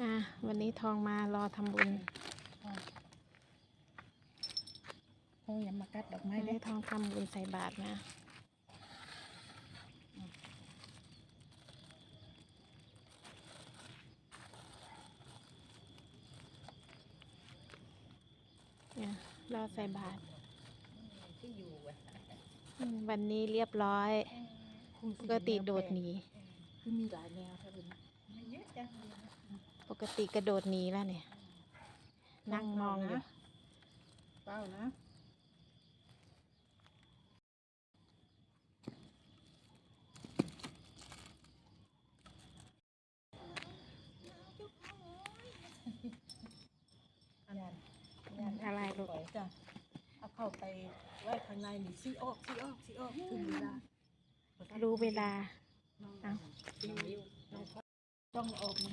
อะวันนี้ทองมารอทำบุญโอ้ยามากัดดอกไม้วันได้นี้ทองทำบุญใส่บาตรนะเนี่ยรอใส่บาตรที่อยู่อะอืมวันนี้เรียบร้อยปกติโดดหนีคือมีหลายแนวครับคุณไม่เยอะจัง ปกติกระโดดหนีแล้วเนี่ย นั่งมองอยู่เป้านะอะไรลูกปล่อยจ้ะเอาเข้าไปไว้ข้างในนี่ซีออกซีออกซีออกถึงเวลารู้เวลาน้องเอ้าต้องออกมา